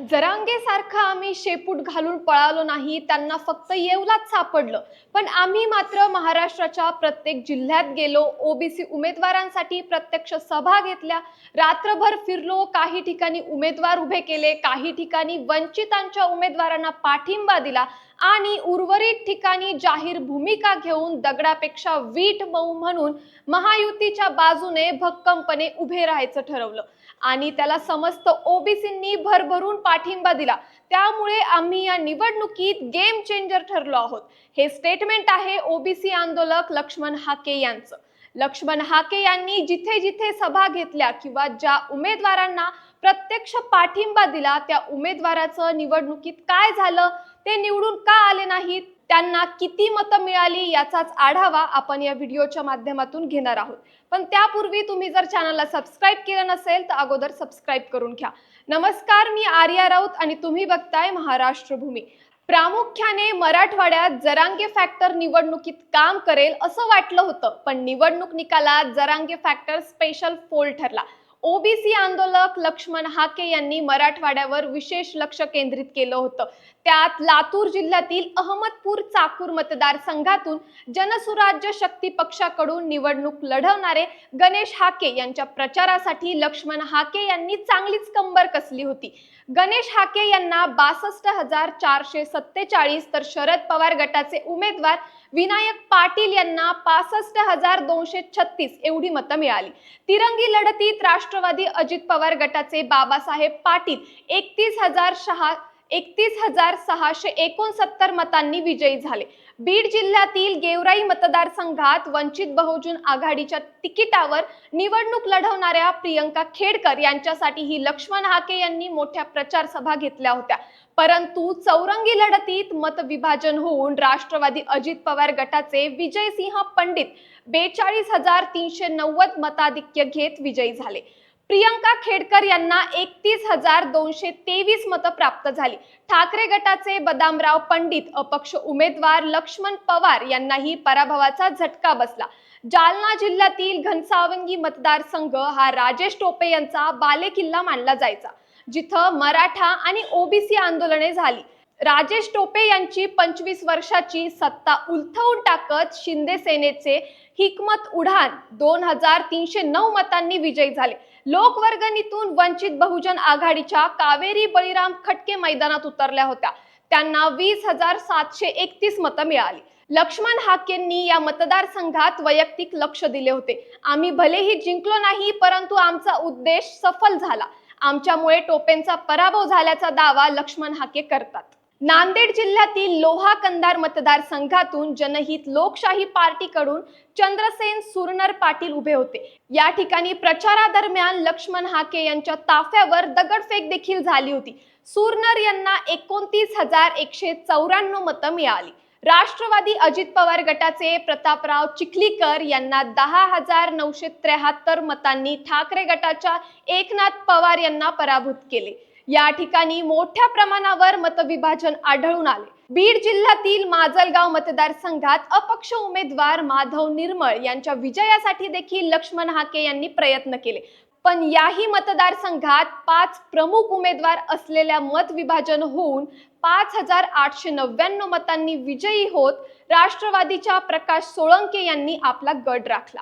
जरांगेसारखं आम्ही शेपूट घालून पळालो नाही त्यांना फक्त येवलाच सापडलं. पण आम्ही मात्र महाराष्ट्राच्या प्रत्येक जिल्ह्यात गेलो ओबीसी उमेदवारांसाठी प्रत्यक्ष सभा घेतल्या. रात्रभर फिरलो काही ठिकाणी उमेदवार उभे केले काही ठिकाणी वंचितांच्या उमेदवारांना पाठिंबा दिला. आणि उर्वरित ठिकाणी जाहीर भूमिका घेऊन दगडापेक्षा वीट मऊ म्हणून महायुतीच्या बाजूने भक्कमपणे उभे राहायचं ठरवलं. आणि त्याला समस्त ओबीसींनी भरभरून पाठिंबा दिला. त्यामुळे आम्ही या निवडणुकीत गेम चेंजर ठरलो आहोत. हे स्टेटमेंट आहे ओबीसी आंदोलक लक्ष्मण हाके यांचं. लक्ष्मण हाके यांनी जिथे जिथे सभा घेतल्या किंवा ज्या उमेदवारांना प्रत्यक्ष पाठिंबा दिला त्या उमेदवाराचं निवडणुकीत काय झालं? ते निवडून का आले नाहीत? त्यांना किती मतं मिळाली याचाच आढावा आपण या व्हिडिओच्या माध्यमातून घेणार आहोत. पण त्यापूर्वी तुम्ही जर चॅनलला सबस्क्राईब केलं नसेल तर अगोदर सबस्क्राईब करून घ्या. नमस्कार मी आर्या राऊत आणि तुम्ही बघताय महाराष्ट्र भूमी प्रामुख्याने मराठवाड्यात जरांगे फॅक्टर निवडणुकीत काम करेल असं वाटलं होतं पण निवडणूक निकालात जरांगे फॅक्टर स्पेशल फोल ठरला. ओबीसी आंदोलक लक्ष्मण हाके यांनी मराठवाड्यावर विशेष लक्ष केंद्रित केलं होतं. त्यात लातूर जिल्ह्यातील अहमदपूर चाकूर मतदारसंघातून जनसुराज्य शक्ती पक्षाकडून निवडणूक लढवणारे गणेश हाके यांच्या प्रचारासाठी लक्ष्मण हाके यांनी चांगलीच कंबर कसली होती. गणेश हाके यांना बासष्ट हजार चारशे सत्तेचाळीस तर शरद पवार गटाचे उमेदवार विनायक पाटील यांना पासष्ट हजार दोनशे छत्तीस एवढी मतं मिळाली. तिरंगी लढतीत राष्ट्रवादी अजित पवार गटाचे बाबासाहेब पाटील एकतीस हजार शहा एकतीस हजार सहाशे एकोणसत्तर मतांनी विजयी झाले. बीड जिल्ह्यातील गेवराई मतदारसंघात वंचित बहुजन आघाडीच्या तिकिटावर निवडणूक लढवणाऱ्या प्रियंका खेडकर यांच्यासाठी ही लक्ष्मण हाके यांनी मोठ्या प्रचार सभा घेतल्या होत्या. परंतु चौरंगी लढतीत मतविभाजन होऊन राष्ट्रवादी अजित पवार गटाचे विजयसिंह पंडित बेचाळीस हजार तीनशे नव्वद मताधिक्य घेत विजयी झाले. प्रियंका खेडकर यांना एकतीस हजार दोनशे तेवीस मतं प्राप्त झाली. ठाकरे गटाचे बदामराव पंडित अपक्ष उमेदवार लक्ष्मण पवार यांनाही पराभवाचा झटका बसला. जालना जिल्ह्यातील घनसावंगी मतदारसंघ हा राजेश टोपे यांचा बालेकिल्ला मानला जायचा जिथं मराठा आणि ओबीसी आंदोलने झाली. राजेश टोपे यांची पंचवीस वर्षाची सत्ता उलथवून टाकत शिंदे सेनेचे हिकमत उडान दोन हजार तीनशे नऊ मतांनी विजयी झाले. लोकवर्गणीतून वंचित बहुजन आघाडीच्या कावेरी बळीराम खटके मैदानात उतरल्या होत्या. त्यांना वीस हजार सातशे एकतीस मतं मिळाली. लक्ष्मण हाकेंनी या मतदारसंघात वैयक्तिक लक्ष दिले होते. आम्ही भलेही जिंकलो नाही परंतु आमचा उद्देश सफल झाला. आमच्यामुळे टोपेंचा पराभव झाल्याचा दावा लक्ष्मण हाके करतात. नांदेड जिल्ह्यातील लोहा कंधार मतदारसंघातून जनहित लोकशाही पार्टीकडून चंद्रसेन सुरनर पाटील उभे होते. या ठिकाणी प्रचारादरम्यान लक्ष्मण हाके यांच्या ताफ्यावर दगडफेक देखील झाली होती. सुरनर यांना एकोणतीस हजार एकशे चौऱ्याण्णव मतं मिळाली. राष्ट्रवादी अजित पवार गटाचे प्रतापराव चिखलीकर यांना दहा हजार नऊशे त्र्याहत्तर मतांनी ठाकरे गटाच्या एकनाथ पवार यांना पराभूत केले. या ठिकाणी मोठ्या प्रमाणावर मतविभाजन आढळून आले. बीड जिल्ह्यातील माजलगाव मतदारसंघात अपक्ष उमेदवार माधव निर्मळ यांच्या विजयासाठी देखील लक्ष्मण हाके यांनी प्रयत्न केले. पण याही मतदारसंघात पाच प्रमुख उमेदवार असलेल्या मत विभाजन होऊन पाच हजार आठशे नव्याण्णव मतांनी विजयी होत राष्ट्रवादीच्या प्रकाश सोळंके यांनी आपला गड राखला.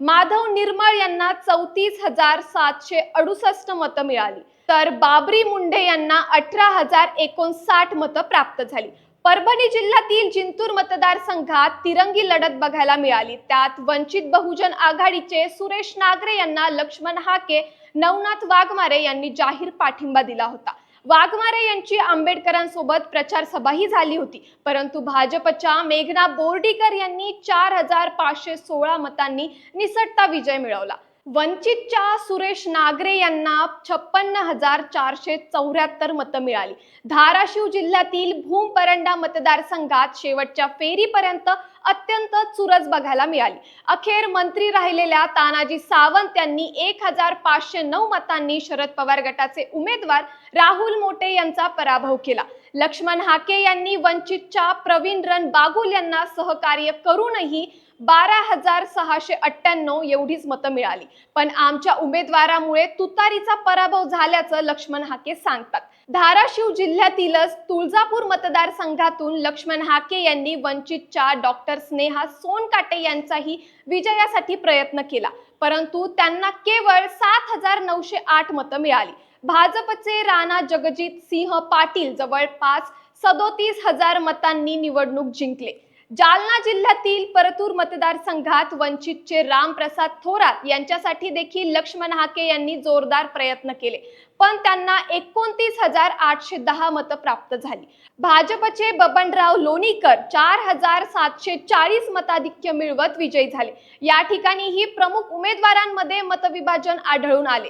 माधव निर्मळ यांना चौतीस हजार सातशे अडुसष्ट मतं मिळाली. तर बाबरी मुंडे यांना अठरा हजार एकोणसाठ मतं प्राप्त झाली. परभणी जिल्ह्यातील जिंतूर मतदारसंघात तिरंगी लढत बघायला मिळाली. त्यात वंचित बहुजन आघाडीचे सुरेश नागरे यांना लक्ष्मण हाके नवनाथ वाघमारे यांनी जाहीर पाठिंबा दिला होता. वाघमारे यांची आंबेडकरांसोबत प्रचार सभाही झाली होती. परंतु भाजपच्या मेघना बोर्डीकर यांनी चार हजार पाचशे सोळा मतांनी निसटता विजय मिळवला. वंचितच्या सुरेश नागरे यांना छप्पन्न हजार चारशे चौऱ्याहत्तर मतं मिळाली. धाराशिव जिल्ह्यातील भूम परंडा मतदारसंघात शेवटच्या फेरीपर्यंत अत्यंत चुरस बघायला मिळाली. अखेर मंत्री राहिलेल्या तानाजी सावंत यांनी एक हजार पाचशे नऊ मतांनी शरद पवार गटाचे उमेदवार राहुल मोटे यांचा पराभव केला. लक्ष्मण हाके यांनी वंचितच्या प्रवीण रण बागुल यांना सहकार्य करूनही बारा हजार सहाशे अठ्ठ्याण्णव एवढीच मतं मिळाली. पण आमच्या उमेदवारामुळे तुतारीचा पराभव झाल्याचं लक्ष्मण हाके सांगतात. धाराशिव जिल्ह्यातीलच तुळजापूर मतदारसंघातून लक्ष्मण हाके यांनी वंचितच्या डॉक्टर स्नेहा सोनकाटे यांचाही विजयासाठी प्रयत्न केला. परंतु त्यांना केवळ सात हजार नऊशे आठ मतं मिळाली. भाजपचे राणा जगजित सिंह पाटील जवळपास सदोतीस हजार मतांनी निवडणूक जिंकले. जालना जिल्ह्यातील परतूर मतदारसंघात वंचितचे रामप्रसाद थोरात यांच्यासाठी देखील लक्ष्मण हाके यांनी जोरदार प्रयत्न केले. पण त्यांना एकोणतीस हजार आठशे दहा मतं प्राप्त झाली. भाजपचे बबनराव लोणीकर चार हजार सातशे चाळीस मताधिक्य मिळवत विजयी झाले. या ठिकाणीही प्रमुख उमेदवारांमध्ये मतविभाजन आढळून आले.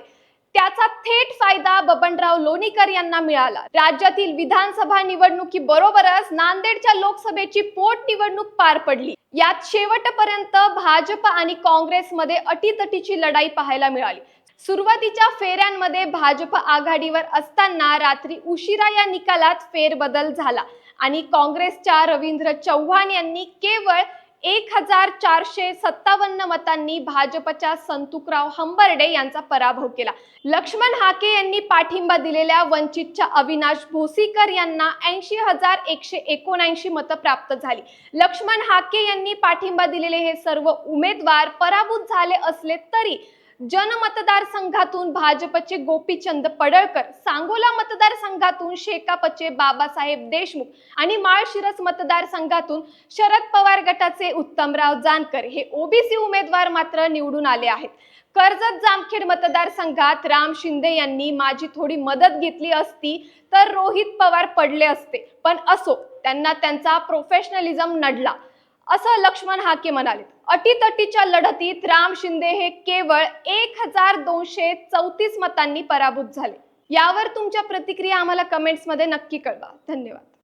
त्याचा थेट फायदा बबनराव लोणीकर यांना मिळाला. राज्यातील विधानसभा निवडणुकीबरोबरच नांदेडच्या लोकसभेची पोट निवडणूक पार पडली. यात शेवटपर्यंत भाजप आणि काँग्रेसमध्ये अटीतटीची लढाई पाहायला मिळाली. सुरुवातीच्या फेऱ्यांमध्ये भाजप आघाडीवर असताना रात्री उशिरा या निकालात फेरबदल झाला आणि काँग्रेसच्या रवींद्र चव्हाण यांनी केवळ एक हजार चारशे सत्तावन्न मतांनी भाजपच्या संतुकराव हंबर्डे यांचा पराभव केला. लक्ष्मण हाके यांनी पाठिंबा दिलेल्या वंचितच्या अविनाश भोसीकर यांना ऐंशी हजार एकशे एकोणऐंशी मतं प्राप्त झाली. लक्ष्मण हाके यांनी पाठिंबा दिलेले हे सर्व उमेदवार पराभूत झाले असले तरी जनमतदारसंघातून भाजपचे गोपीचंद पडळकर सांगोला मतदारसंघातून शेकापचे बाबासाहेब देशमुख आणि माळशिरस मतदारसंघातून शरद पवार गटाचे उत्तमराव जानकर हे ओबीसी उमेदवार मात्र निवडून आले आहेत. कर्जत जामखेड मतदारसंघात राम शिंदे यांनी माझी थोडी मदत घेतली असती तर रोहित पवार पडले असते पण असो त्यांना त्यांचा प्रोफेशनलिझम नडला असं लक्ष्मण हाके म्हणाले अटीतटीच्या लढतीत राम शिंदे हे केवळ एक हजार दोनशे चौतीस मतांनी पराभूत झाले. यावर तुमच्या प्रतिक्रिया आम्हाला कमेंट्समध्ये नक्की कळवा. धन्यवाद.